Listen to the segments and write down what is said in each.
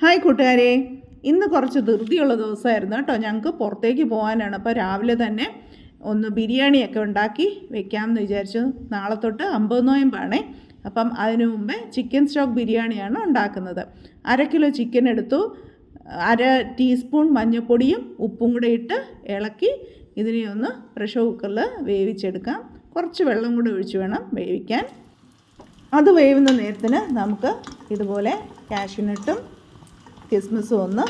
Hi കൂട്ടുകാരെ. ഇന്ന് കുറച്ച് ധൃതിയുള്ള ദിവസമായിരുന്നു കേട്ടോ. ഞങ്ങൾക്ക് പുറത്തേക്ക് പോകാനാണ്. അപ്പോൾ രാവിലെ തന്നെ ഒന്ന് ബിരിയാണിയൊക്കെ ഉണ്ടാക്കി വെക്കാമെന്ന് വിചാരിച്ചു. നാളെ തൊട്ട് അമ്പത് നോയമ്പാണേ. അപ്പം അതിനു മുമ്പേ ചിക്കൻ സ്റ്റോക്ക് ബിരിയാണിയാണ് ഉണ്ടാക്കുന്നത്. അര കിലോ ചിക്കൻ എടുത്തു. അര ടീസ്പൂൺ മഞ്ഞൾപ്പൊടിയും ഉപ്പും കൂടെ ഇട്ട് ഇളക്കി ഇതിനെ ഒന്ന് പ്രഷർ കുക്കറിൽ വേവിച്ചെടുക്കാം. കുറച്ച് വെള്ളം കൂടെ ഒഴിച്ച് വേണം വേവിക്കാൻ. അത് വേവുന്ന നേരത്തിന് നമുക്ക് ഇതുപോലെ കാഷ്യൂനട്ടും കിസ്മിസും ഒന്ന്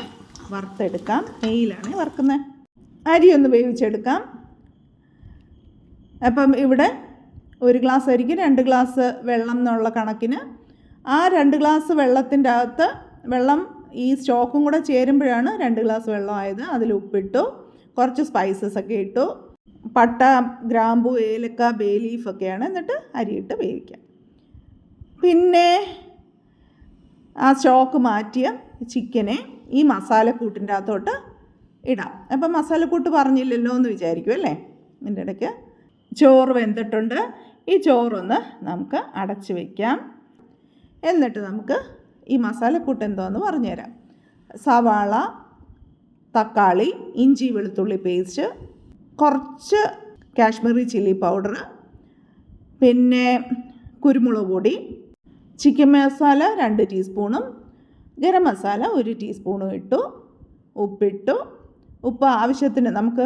വറുത്തെടുക്കാം. നെയ്യിലാണ് വറുക്കുന്നത് അരി ഒന്ന് വേവിച്ചെടുക്കാം. അപ്പം ഇവിടെ ഒരു ഗ്ലാസ് അരിക്ക് രണ്ട് ഗ്ലാസ് വെള്ളം എന്നുള്ള കണക്കിന് ആ രണ്ട് ഗ്ലാസ് വെള്ളത്തിന്റെ അകത്ത് വെള്ളം ഈ സ്റ്റോക്കും കൂടെ ചേരുമ്പോഴാണ് രണ്ട് ഗ്ലാസ് വെള്ളമായത് അതിൽ ഉപ്പിട്ടു. കുറച്ച് സ്പൈസസ് ഒക്കെ ഇട്ടു. പട്ട ഗ്രാമ്പു ഏലക്ക ബേ ലീഫൊക്കെയാണ് എന്നിട്ട് അരിയിട്ട് വേവിക്കാം. പിന്നെ ആ സ്റ്റോക്ക് മാറ്റിയ ചിക്കനെ ഈ മസാലക്കൂട്ടിന്റെ അകത്തോട്ട് ഇടാം. അപ്പം മസാലക്കൂട്ട് പറഞ്ഞില്ലല്ലോ എന്ന് വിചാരിക്കും അല്ലേ? ഇതിന്റെ ഇടയ്ക്ക് ചോറ് വെന്തിട്ടുണ്ട്. ഈ ചോറൊന്ന് നമുക്ക് അടച്ചു വയ്ക്കാം എന്നിട്ട് നമുക്ക് ഈ മസാലക്കൂട്ട് എന്തോന്ന് പറഞ്ഞുതരാം. സവാള തക്കാളി ഇഞ്ചി വെളുത്തുള്ളി പേസ്റ്റ് കുറച്ച് കാശ്മീരി ചില്ലി പൗഡർ പിന്നെ കുരുമുളക് പൊടി ചിക്കൻ മസാല രണ്ട് ടീസ്പൂണും ഗരം മസാല ഒരു ടീസ്പൂണും ഇട്ടു ഉപ്പിട്ടു. ഉപ്പ് ആവശ്യത്തിന് നമുക്ക്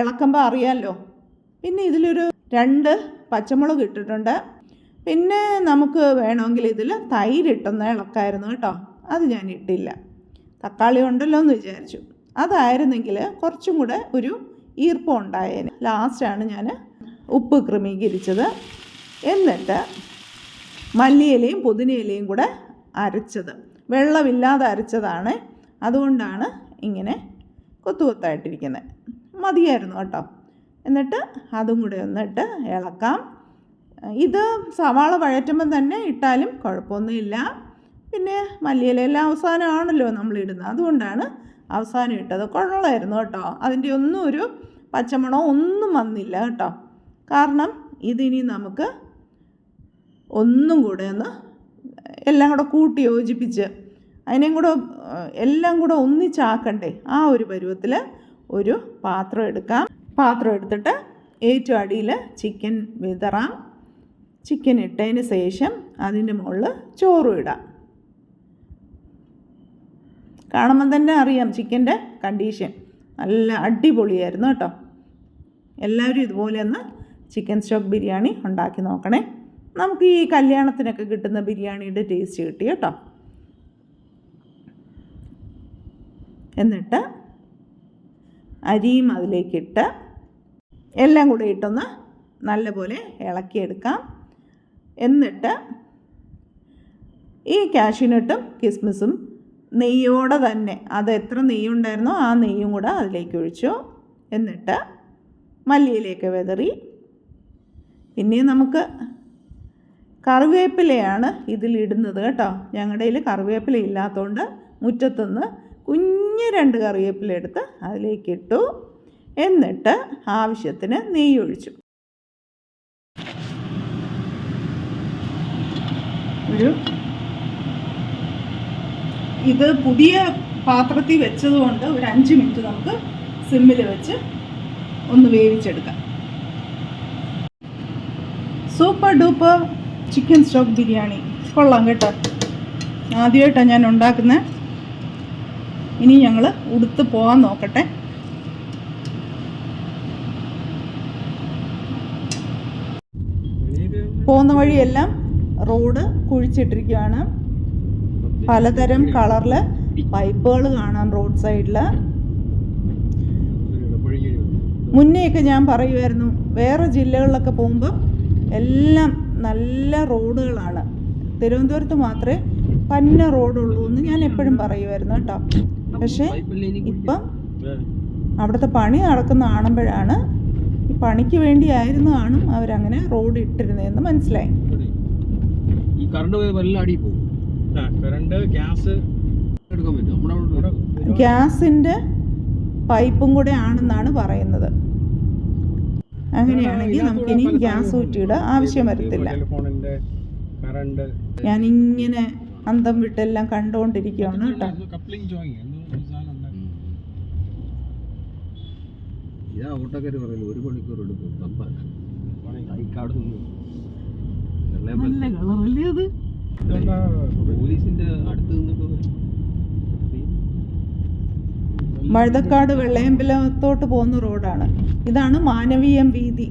ഇളക്കുമ്പോൾ അറിയാമല്ലോ പിന്നെ ഇതിലൊരു രണ്ട് പച്ചമുളക് ഇട്ടിട്ടുണ്ട്. പിന്നെ നമുക്ക് വേണമെങ്കിൽ ഇതിൽ തൈരിട്ടൊന്ന് ഇളക്കായിരുന്നു കേട്ടോ. അത് ഞാൻ ഇട്ടില്ല. തക്കാളി ഉണ്ടല്ലോ എന്ന് വിചാരിച്ചു. അതായിരുന്നെങ്കിൽ കുറച്ചും കൂടെ ഒരു ഈർപ്പം ഉണ്ടായേനെ. ലാസ്റ്റാണ് ഞാൻ ഉപ്പ് ക്രമീകരിച്ചത്. എന്നിട്ട് മല്ലിയിലയും പുതിനയിലയും കൂടെ അരച്ചത്. വെള്ളമില്ലാതെ അരച്ചതാണ്. അതുകൊണ്ടാണ് ഇങ്ങനെ കൊത്തു കൊത്തായിട്ടിരിക്കുന്നത് മതിയായിരുന്നു കേട്ടോ. എന്നിട്ട് അതും കൂടെ ഒന്നിട്ട് ഇളക്കാം. ഇത് സവാള വഴറ്റുമ്പം തന്നെ ഇട്ടാലും കുഴപ്പമൊന്നുമില്ല. പിന്നെ മല്ലിയിലെല്ലാം അവസാനമാണല്ലോ നമ്മൾ ഇടുന്നത് അതുകൊണ്ടാണ് അവസാനം ഇട്ടത്. കൊള്ളായിരുന്നു കേട്ടോ. അതിന്റെ ഒന്നും ഒരു പച്ചമണോ ഒന്നും വന്നില്ല കേട്ടോ. കാരണം ഇതിനി നമുക്ക് ഒന്നും കൂടെ ഒന്ന് എല്ലാം കൂടെ കൂട്ടി യോജിപ്പിച്ച് അതിനെയും കൂടെ എല്ലാം കൂടെ ഒന്നിച്ചാക്കണ്ടേ? ആ ഒരു പരുവത്തിൽ ഒരു പാത്രം എടുക്കാം. പാത്രം എടുത്തിട്ട് ഏറ്റവും അടിയിൽ ചിക്കൻ വിതറാം. ചിക്കൻ ഇട്ടതിന് ശേഷം അതിന്റെ മുകളിൽ ചോറും ഇടാം. കാണുമ്പം തന്നെ അറിയാം ചിക്കന്റെ കണ്ടീഷൻ നല്ല അടിപൊളിയായിരുന്നു കേട്ടോ. എല്ലാവരും ഇതുപോലെ ഒന്ന് ചിക്കൻ സ്റ്റോക്ക് ബിരിയാണി ഉണ്ടാക്കി നോക്കണേ. നമുക്ക് ഈ കല്യാണത്തിനൊക്കെ കിട്ടുന്ന ബിരിയാണിയുടെ ടേസ്റ്റ് കിട്ടി കേട്ടോ. എന്നിട്ട് അരിയും അതിലേക്കിട്ട് എല്ലാം കൂടെ ഇട്ടൊന്ന് നല്ലപോലെ ഇളക്കിയെടുക്കാം. എന്നിട്ട് ഈ കാഷ്യൂനട്ടും കിസ്മിസും നെയ്യോടെ തന്നെ അത് എത്ര നെയ്യുണ്ടായിരുന്നോ ആ നെയ്യും കൂടെ അതിലേക്ക് ഒഴിച്ചു. എന്നിട്ട് മല്ലിയിലേക്ക് വിതറി. പിന്നെ നമുക്ക് കറിവേപ്പിലയാണ് ഇതിലിടുന്നത് കേട്ടോ. ഞങ്ങളുടെ കയ്യിൽ കറിവേപ്പില ഇല്ലാത്തതുകൊണ്ട് മുറ്റത്തുനിന്ന് കുഞ്ഞ് രണ്ട് കറിവേപ്പില എടുത്ത് അതിലേക്ക് ഇട്ടു എന്നിട്ട് ആവശ്യത്തിന് നെയ്യ് ഒഴിച്ചു ഒരു ഇത് പുതിയ പാത്രത്തിൽ വെച്ചതുകൊണ്ട് ഒരു അഞ്ച് മിനിറ്റ് നമുക്ക് സിമ്മിൽ വെച്ച് ഒന്ന് വേവിച്ചെടുക്കാം. Super duper. Chicken stock biryani. കൊള്ളാം കേട്ടോ. ആദ്യമായിട്ടാണ് ഞാൻ ഉണ്ടാക്കുന്നത് ഇനി ഞങ്ങൾ ഉടുത്ത് പോകാൻ നോക്കട്ടെ. പോകുന്ന വഴിയെല്ലാം റോഡ് കുഴിച്ചിട്ടിരിക്കുകയാണ്. പലതരം കളറിൽ പൈപ്പുകൾ കാണാം റോഡ് സൈഡിൽ മുന്നേയൊക്കെ ഞാൻ പറയുമായിരുന്നു വേറെ ജില്ലകളിലൊക്കെ പോകുമ്പോൾ എല്ലാം നല്ല റോഡുകളാണ്. തിരുവനന്തപുരത്ത് മാത്രമേ പന്ന റോഡുള്ളൂ എന്ന് ഞാൻ എപ്പോഴും പറയുമായിരുന്നു കേട്ടോ. പക്ഷേ ഇപ്പം അവിടുത്തെ പണി നടക്കുന്ന കാണുമ്പോഴാണ് ഈ പണിക്ക് വേണ്ടിയായിരുന്നു കാണും അവരങ്ങനെ റോഡ് ഇട്ടിരുന്നതെന്ന് മനസ്സിലായി. ഈ കറണ്ട് പോയ വല്ല അടി പോകും. കറണ്ട് ഗ്യാസ് എടുക്കാൻ പറ്റും നമ്മുടെ അവിടെ ഗ്യാസിന്റെ പൈപ്പും കൂടെ ആണെന്നാണ് പറയുന്നത്. അങ്ങനെയാണെങ്കിൽ നമുക്കിനി ഗ്യാസ് ഊറ്റിയുടെ ആവശ്യം വരത്തില്ല. ഞാൻ ഇങ്ങനെ ഞാനിങ്ങനെ അന്തം വിട്ടെല്ലാം കണ്ടുകൊണ്ടിരിക്കുകയാണ് കേട്ടോ. ഒരു. ഇതാ പറയുന്നത് മണിക്കൂർ എടുക്കും. പോലീസിന്റെ അടുത്ത് നിന്നൊക്കെ വരും. മഴുതക്കാട് വെള്ളയമ്പലത്തോട്ട് പോകുന്ന റോഡാണ്. ഇതാണ് മാനവീയം വീതി.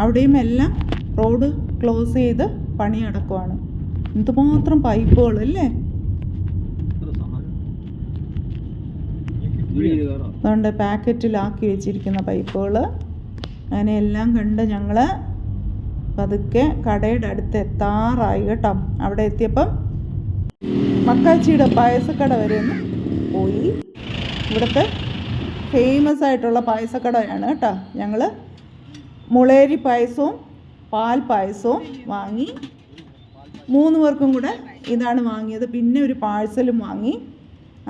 അവിടെയും എല്ലാം റോഡ് ക്ലോസ് ചെയ്ത് പണി നടക്കുവാണ് എന്തുമാത്രം പൈപ്പുകൾ അല്ലേ. അതുകൊണ്ട് പാക്കറ്റിലാക്കി വെച്ചിരിക്കുന്ന പൈപ്പുകൾ. അങ്ങനെ എല്ലാം കണ്ട് ഞങ്ങൾ പതുക്കെ കടയുടെ അടുത്ത് എത്താറായി കേട്ടോ. അവിടെ എത്തിയപ്പം മക്കാച്ചിയുടെ പായസക്കട വരെ ഒന്ന് പോയി. ഇവിടുത്തെ ഫേമസ് ആയിട്ടുള്ള പായസക്കടയാണ് കേട്ടോ. ഞങ്ങൾ മുളേരി പായസവും പാൽ പായസവും വാങ്ങി മൂന്ന് പേർക്കും കൂടെ ഇതാണ് വാങ്ങിയത്. പിന്നെ ഒരു പാഴ്സലും വാങ്ങി.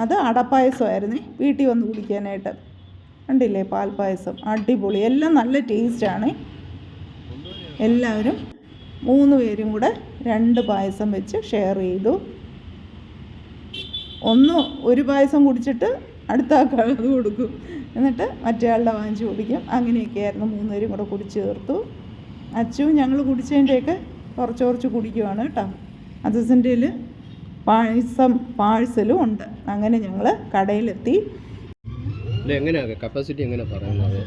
അത് അടപ്പായസമായിരുന്നേ. വീട്ടിൽ വന്ന് കുടിക്കാനായിട്ട്. കണ്ടില്ലേ പാൽ പായസം? അടിപൊളി. എല്ലാം നല്ല ടേസ്റ്റാണ് എല്ലാവരും മൂന്ന് പേരും കൂടെ രണ്ട് പായസം വെച്ച് ഷെയർ ചെയ്തു. ഒന്ന് ഒരു പായസം കുടിച്ചിട്ട് അടുത്ത ആൾക്കാരത് കൊടുക്കും. എന്നിട്ട് മറ്റേ ആളുടെ വാങ്ങിച്ച് കുടിക്കും. അങ്ങനെയൊക്കെയായിരുന്നു മൂന്നുപേരും കൂടെ കുടിച്ച് ചേർത്തു. അച്ചുവും ഞങ്ങൾ കുടിച്ചതിന്റെയൊക്കെ കുറച്ച് കുറച്ച് കുടിക്കുവാണ് കേട്ടോ. അച്ഛന്റെ പായസം പാഴ്സലും ഉണ്ട്. അങ്ങനെ ഞങ്ങൾ കടയിലെത്തി. എങ്ങനെയാണ് എങ്ങനെയാ? കപ്പാസിറ്റി എങ്ങനെ പറയുന്നത്?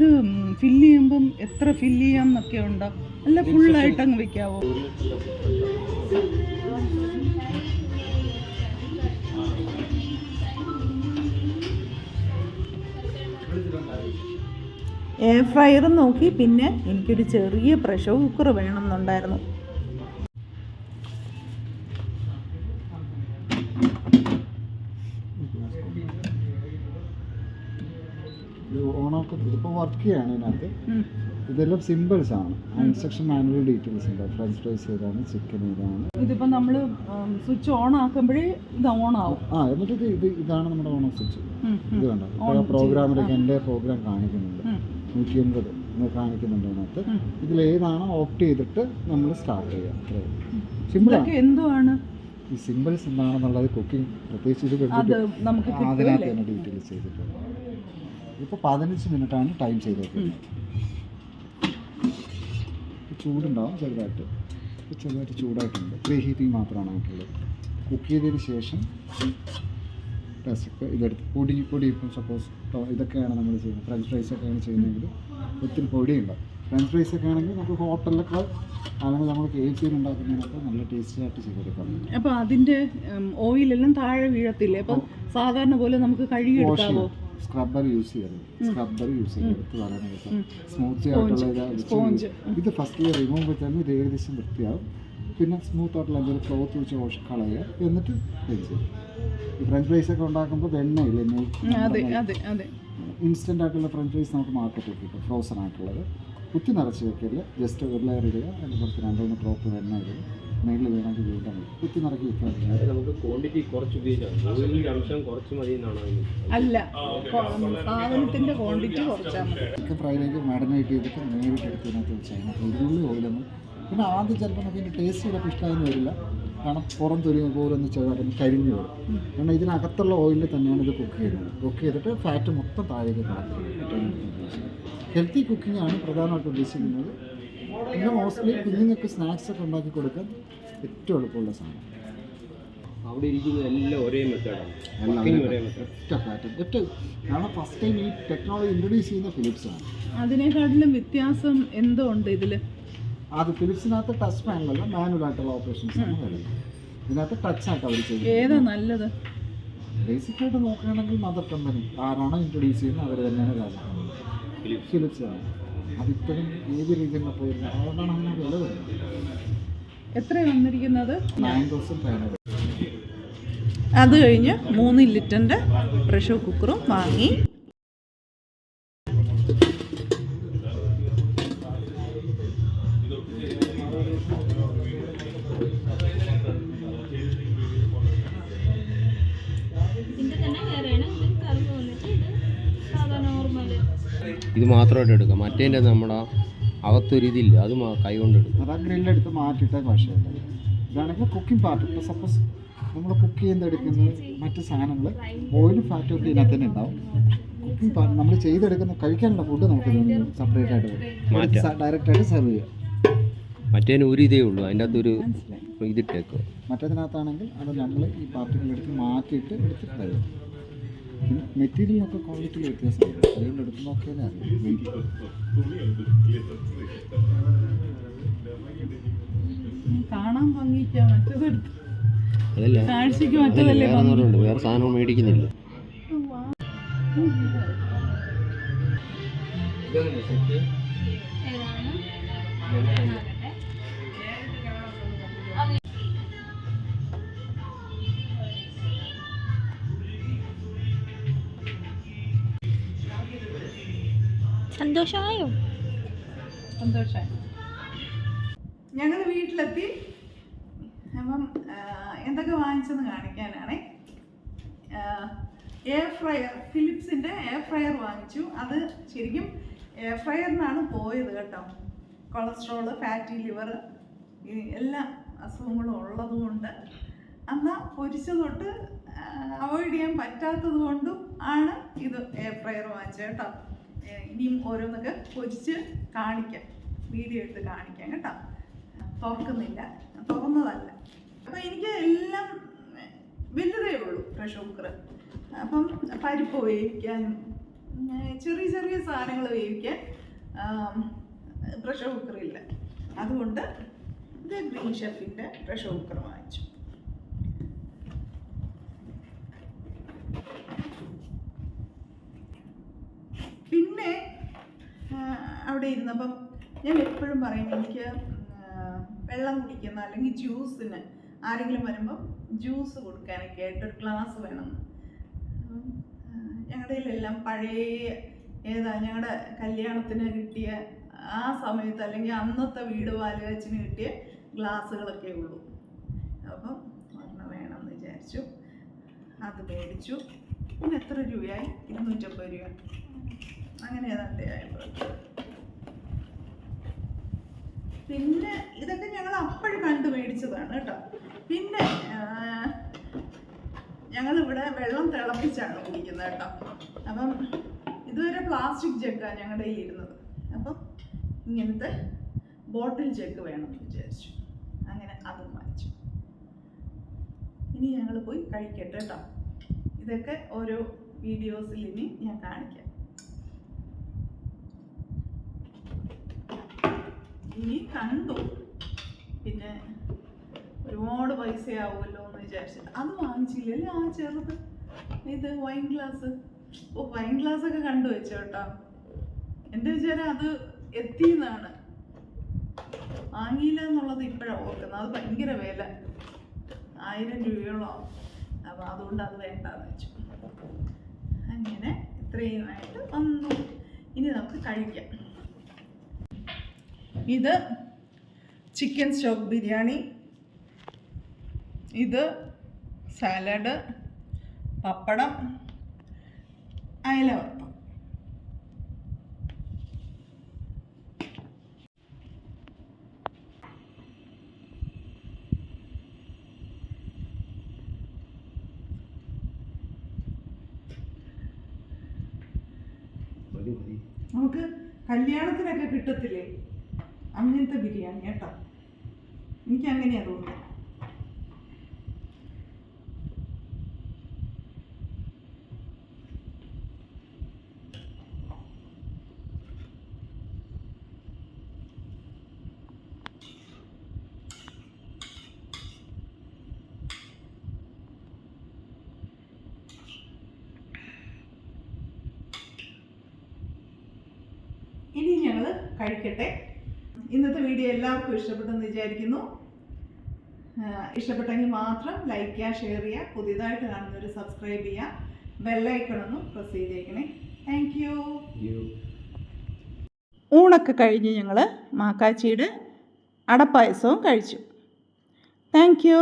ഇത് ഫില്ല് ചെയ്യുമ്പം എത്ര ഫില്ല് ചെയ്യാം എന്നൊക്കെ ഉണ്ടോ അല്ല ഫുള്ളായിട്ട് അങ്ങ് വെക്കാവോ? എയർ ഫ്രയർ നോക്കി പിന്നെ എനിക്കൊരു ചെറിയ പ്രഷർ കുക്കർ വേണമെന്നുണ്ടായിരുന്നു. വർക്ക് ചെയ്യാണ് ഇതിനകത്ത് ഇതെല്ലാം സിമ്പിൾസ് ആണ്. ഇൻസ്ട്രക്ഷൻ മാനുവൽ ഡീറ്റെയിൽസ് ഉണ്ട്. ഫ്രഞ്ച് ഫ്രൈസ് ഏതാണ് ചിക്കൻ ഏതാണ് ഇതിപ്പോ നമ്മൾ സ്വിച്ച് ഓൺ ആക്കുമ്പോഴേ ഇത് ഓൺ ആവും. ആ എന്നിട്ട് ഇത് ഇത് ഇതാണ് നമ്മുടെ ഓൺ സ്വിച്ച്. ഇത് കണ്ടോ? ഇപ്പോൾ പ്രോഗ്രാമിലൊക്കെ എന്റെ പ്രോഗ്രാം കാണിക്കുന്നുണ്ട്. നൂറ്റി എൺപത് കാണിക്കുന്നുണ്ട് അതിനകത്ത്. ഇതിൽ ഏതാണോ ഓപ്റ്റ് ചെയ്തിട്ട് നമ്മൾ സ്റ്റാർട്ട് ചെയ്യുക. അത്രേ സിമ്പിളാണ് എന്തുവാണ്? ഈ സിമ്പിൾസ് എന്താണെന്നുള്ളത് കുക്കിംഗ് പ്രത്യേകിച്ച് ഇത് അതിനകത്ത് തന്നെ ഡീറ്റെയിൽസ് ചെയ്തിട്ടുണ്ട്. ഇപ്പോൾ പതിനഞ്ച് മിനിറ്റാണ് ടൈം ചെയ്തേക്കുന്നത്. ചൂടുണ്ടാവും ചെറുതായിട്ട്. ചെറുതായിട്ട് ചൂടായിട്ടുണ്ട്. പ്രീ ഹീറ്റിംഗ് മാത്രമാണ് ആയിട്ടുള്ളത് കുക്ക് ചെയ്തതിന് ശേഷം ഇതെടുത്ത് പൊടി പൊടി ഇപ്പം സപ്പോസ് ഇതൊക്കെയാണ് നമ്മൾ ചെയ്യുന്നത്. ഫ്രഞ്ച് ഫ്രൈസ് ഒക്കെയാണ് ചെയ്യുന്നതെങ്കിൽ ഒത്തിരി പൊടിയുണ്ട്. ഫ്രഞ്ച് ഫ്രൈസ് ഒക്കെ ആണെങ്കിൽ നമുക്ക് ഹോട്ടലിലൊക്കെ അല്ലെങ്കിൽ നമ്മൾ കെ എഫ് സിയിൽ ഉണ്ടാക്കുന്നതിനൊക്കെ നല്ല ടേസ്റ്റി ആയിട്ട് ചെയ്തെടുക്കാം. അപ്പൊ അതിന്റെ ഓയിലെല്ലാം താഴെ വീഴത്തില്ലേ? അപ്പൊ സാധാരണ പോലെ നമുക്ക് കഴുകി വാഷ് എടുക്കാവോ സ്ക്രബ്ബർ യൂസ് ചെയ്യരുത്. സ്ക്രബ്ബർ യൂസ് ചെയ്യരുത്. പറയാനായിട്ട്. സ്മൂത്ത് ആയിട്ടുള്ള ഇത് ഫസ്റ്റ് ഇയർ റിമൂവ് വെച്ചാൽ ഇത് ഏകദേശം വൃത്തിയാവും. പിന്നെ സ്മൂത്ത് ആയിട്ടുള്ള എന്തെങ്കിലും ക്ലോത്ത് വെച്ച് വാഷ് കളയുക. എന്നിട്ട് ഈ ഫ്രഞ്ച് ഫ്രൈസ് ഒക്കെ ഉണ്ടാക്കുമ്പോൾ വെണ്ണയില്ലേ അതെ ഇൻസ്റ്റന്റ് ആയിട്ടുള്ള ഫ്രഞ്ച് ഫ്രൈസ് നമുക്ക് മാർക്കറ്റിൽ കിട്ടും. ഫ്രോസൺ ആയിട്ടുള്ളത്. കുത്തി നിറച്ച് വെക്കരുത്. ജസ്റ്റ് ഒരു ലെയർ ഇടുക. അതിന്റെ പുറത്ത് രണ്ട് മൂന്ന് ഡ്രോപ്പ് വെണ്ണ ഇടുക. മേളിൽ വീണെങ്കിൽ വീണ്ടും. കുത്തി നിറക്കി വെക്കാൻ അത് നമുക്ക് ക്വാണ്ടിറ്റി കുറച്ച് ഉപയോഗിക്കാം. ഓയിലിന്റെ അംശം കുറച്ച് മതി അല്ല. സാധനത്തിന്റെ ക്വാണ്ടിറ്റി കുറച്ചാൽ മതി. ചിക്കൻ ഫ്രൈയിലേക്ക് മാഡിനേറ്റ് ചെയ്തിട്ട് നേരിട്ട് എടുത്തതിനകത്ത് വെച്ചാൽ വെച്ച് കഴിഞ്ഞാൽ ഉരുളി ഓയിലൊന്നും. പിന്നെ ആദ്യം ചിലപ്പോൾ നമുക്ക് ഇതിന്റെ ടേസ്റ്റ് ചിലപ്പോൾ ഇഷ്ടമായെന്ന് വരില്ല. കാരണം പുറം തൊലി പോലൊന്ന് ചെറുതായിട്ടൊന്ന് കരിഞ്ഞു വരും. കാരണം ഇതിനകത്തുള്ള ഓയിലിൽ തന്നെയാണ് ഇത് കുക്ക് ചെയ്യുന്നത്. കുക്ക് ചെയ്തിട്ട് ഫാറ്റ് മൊത്തം താഴേക്ക് കളക്കും ഹെൽത്തി കുക്കിംഗ് ആണ് പ്രധാനമായിട്ട് ഉദ്ദേശിക്കുന്നത്. പിന്നെ മോസ്റ്റ്ലി കുഞ്ഞുങ്ങൾക്ക് സ്നാക്സ് ഒക്കെ ഉണ്ടാക്കി കൊടുക്കാൻ ഏറ്റവും എളുപ്പമുള്ള സാധനം. അവിടെ ഇരിക്കുന്ന എല്ലാം ഒരേ മെത്തേഡാണ് ഒറ്റ പാറ്റേൺ ഒറ്റ കാരണം ഫസ്റ്റ് ടൈം ഈ ടെക്നോളജി ഇൻട്രൊഡ്യൂസ് ചെയ്യുന്ന ഫിലിപ്സ് ആണ് അതിനെക്കാട്ടിലും വ്യത്യാസം എന്തോ ഉണ്ട് ഇതിൽ? അത് ഫിലിപ്സിനകത്ത് ടച്ച് പാനലല്ല മാനുവൽ ആയിട്ടുള്ള ഓപ്പറേഷൻസ് ആണ് വരുന്നത്. ഇതിനകത്ത് ടച്ച് ആയിട്ട് അവർ ചെയ്യുന്നത്. ഏതാ നല്ലത്? ബേസിക് ആയിട്ട് നോക്കുകയാണെങ്കിൽ മദർ കമ്പനി ആരാണോ ഇൻട്രൊഡ്യൂസ് ചെയ്യുന്നത് അവർ തന്നെയാണ് രാജകമ്പനി ഫിലിപ്സ് ആണ് അതിപ്പോഴും ഏത് രീതിയിൽ പോയിരുന്നത് അതുകൊണ്ടാണ് അങ്ങനെ വില വരുന്നത്. എത്ര വന്നിരിക്കുന്നത്? നയൻ തൗസൻഡ് ഫൈവ് ഹൺഡ്രഡ് അത് കഴിഞ്ഞ് മൂന്ന് ലിറ്ററിന്റെ പ്രഷർ കുക്കറും വാങ്ങി. മാത്രമായിട്ട് എടുക്കുക. മറ്റേന്റെ നമ്മുടെ അകത്തൊരു ഇതില്ല അത് കൈകൊണ്ട് കൈ കൊണ്ട് എടുക്കും. അത് ആ ഗ്രില്ലെടുത്ത് മാറ്റിയിട്ടേ പക്ഷേ ഇതാണെങ്കിൽ കുക്കിംഗ് പാർട്ട് ഇപ്പോൾ സപ്പോസ് നമ്മൾ കുക്ക് ചെയ്തെടുക്കുന്ന മറ്റ് സാധനങ്ങൾ ഓയിലും ഫാറ്റും ഒക്കെ ഇതിനകത്ത് തന്നെ ഉണ്ടാവും. കുക്കിംഗ് പാർട്ട് നമ്മൾ ചെയ്തെടുക്കുന്ന കഴിക്കാനുള്ള ഫുഡ് നമുക്ക് സെപ്പറേറ്റ് ആയിട്ട് വരും ഡയറക്റ്റ് ആയിട്ട് സെർവ് ചെയ്യാം. മറ്റേന് ഒരു ഇതേ ഉള്ളൂ അതിന്റെ അകത്ത് ഒരു ഇതിട്ടേക്കും. മറ്റേതിനകത്താണെങ്കിൽ അത് നമ്മൾ ഈ പാർട്ടികളെടുത്ത് മാറ്റിയിട്ട് എടുത്ത് കഴിയും പിന്നെ മെറ്റീരിയലൊക്കെ ക്വാളിറ്റിയിൽ വ്യത്യാസമുണ്ട്. അതുകൊണ്ട് എടുത്ത് നോക്കിയാലേ കാണാൻ ഭംഗിക്കാ മറ്റേത് അതല്ല. കാഴ്ചക്ക് മറ്റേതല്ലേ വേറെ സാധനം മേടിക്കുന്നില്ല. സന്തോഷമായോ? സന്തോഷമായി? ഞങ്ങൾ വീട്ടിലെത്തി. അപ്പം എന്തൊക്കെ വാങ്ങിച്ചെന്ന് കാണിക്കാനാണേ. എയർ ഫ്രയർ ഫിലിപ്സിന്റെ എയർ ഫ്രയർ വാങ്ങിച്ചു. അത് ശരിക്കും എയർ ഫ്രയറിനാണ് പോയത് കേട്ടോ. കൊളസ്ട്രോൾ ഫാറ്റി ലിവർ എല്ലാ അസുഖങ്ങളും ഉള്ളതുകൊണ്ട് എന്നാൽ പൊരിച്ച തൊട്ട് അവോയ്ഡ് ചെയ്യാൻ പറ്റാത്തത് കൊണ്ടും ആണ് ഇത് എയർ ഫ്രയർ വാങ്ങിച്ചത് കേട്ടോ. ഇനിയും ഓരോന്നൊക്കെ പൊരിച്ച് കാണിക്കാം. വീഡിയോ എടുത്ത് കാണിക്കാം കേട്ടോ. തുറക്കുന്നില്ല. തുറന്നതല്ല. അപ്പം എനിക്ക് എല്ലാം വലുതേ ഉള്ളൂ പ്രഷർ കുക്കർ. അപ്പം പരിപ്പ് വേവിക്കാനും ചെറിയ ചെറിയ സാധനങ്ങൾ വേവിക്കാൻ പ്രഷർ കുക്കറില്ല അതുകൊണ്ട് ഇത് ഗ്രീൻ ഷെഫിന്റെ പ്രഷർ കുക്കർ വാങ്ങിച്ചു പിന്നെ അവിടെ ഇരുന്നപ്പം ഞാൻ എപ്പോഴും പറയും എനിക്ക് വെള്ളം കുടിക്കുന്ന അല്ലെങ്കിൽ ജ്യൂസിന് ആരെങ്കിലും വരുമ്പം ജ്യൂസ് കൊടുക്കാനൊക്കെ ആയിട്ട് ഒരു ഗ്ലാസ് വേണം. ഞങ്ങളുടെ എല്ലാം പഴയ ഏതാ ഞങ്ങളുടെ കല്യാണത്തിന് കിട്ടിയ ആ സമയത്ത് അല്ലെങ്കിൽ അന്നത്തെ വീട് പാലുകാച്ചിന് കിട്ടിയ ഗ്ലാസ്സുകളൊക്കെ ഉള്ളൂ. അപ്പം ഒരെണ്ണം എന്ന് വിചാരിച്ചു. അത് മേടിച്ചു. പിന്നെ എത്ര രൂപയായി? ഇരുന്നൂറ്റമ്പത് രൂപ. അങ്ങനെ ഏതാണ്ട് ആയപ്പോൾ പിന്നെ ഇതൊക്കെ ഞങ്ങൾ അപ്പോഴും കണ്ടു മേടിച്ചതാണ് കേട്ടോ. പിന്നെ ഞങ്ങൾ ഇവിടെ വെള്ളം തിളപ്പിച്ചാണ് കുടിക്കുന്നത് കേട്ടോ. അപ്പം ഇതുവരെ പ്ലാസ്റ്റിക് ജഗ്ഗാണ് ഞങ്ങളുടെ കയ്യിൽ ഇരുന്നത് അപ്പം ഇങ്ങനത്തെ ബോട്ടിൽ ജഗ് വേണമെന്ന് വിചാരിച്ചു. അങ്ങനെ അതും വാങ്ങിച്ചു. ഇനി ഞങ്ങൾ പോയി കഴിക്കട്ടെ കേട്ടോ. ഇതൊക്കെ ഓരോ വീഡിയോസിൽ ഇനി ഞാൻ കാണിക്കാം. ഇനി കണ്ടു. പിന്നെ ഒരുപാട് പൈസയാവുമല്ലോ എന്ന് വിചാരിച്ചിട്ട്. അത് വാങ്ങിച്ചില്ലല്ലേ ആ ചെറുത്? ഇത് വൈൻ ഗ്ലാസ് ഓ വൈൻ ഗ്ലാസ് ഒക്കെ കണ്ടു വെച്ചോ കേട്ടോ. എന്റെ വിചാരം അത് എത്തിയെന്നാണ്. വാങ്ങിയില്ല എന്നുള്ളത് ഇപ്പോഴാണ് ഓർക്കുന്നത്. അത് ഭയങ്കര വില. ആയിരം രൂപയോളം ആവും അപ്പോൾ അതുകൊണ്ട് അത് വേണ്ടാന്ന് വെച്ചു. അങ്ങനെ ഇത്രയുമായിട്ട് വന്നു. ഇനി നമുക്ക് കഴിക്കാം. ഇത് ചിക്കൻ സ്റ്റോക്ക് ബിരിയാണി. ഇത് സാലഡ് പപ്പടം അയലവറുപ്പം നമുക്ക് കല്യാണത്തിനൊക്കെ കിട്ടത്തില്ലേ? അങ്ങനത്തെ ബിരിയാണി കേട്ടോ. എനിക്ക് അങ്ങനെയാ തോന്നുന്നത് ഇനി ഞങ്ങൾ കഴിക്കട്ടെ. ഇന്നത്തെ വീഡിയോ എല്ലാവർക്കും ഇഷ്ടപ്പെട്ടെന്ന് വിചാരിക്കുന്നു. ഇഷ്ടപ്പെട്ടെങ്കിൽ മാത്രം ലൈക്ക് ചെയ്യുക ഷെയർ ചെയ്യുക പുതിയതായിട്ട് കാണുന്നവർ സബ്സ്ക്രൈബ് ചെയ്യുക ബെല്ലൈക്കണൊന്നും പ്രസ് ചെയ്തേക്കണേ. താങ്ക് യു യു ഊണൊക്കെ കഴിഞ്ഞ് ഞങ്ങൾ മാക്കാച്ചിയുടെ അടപ്പായസവും കഴിച്ചു. Thank you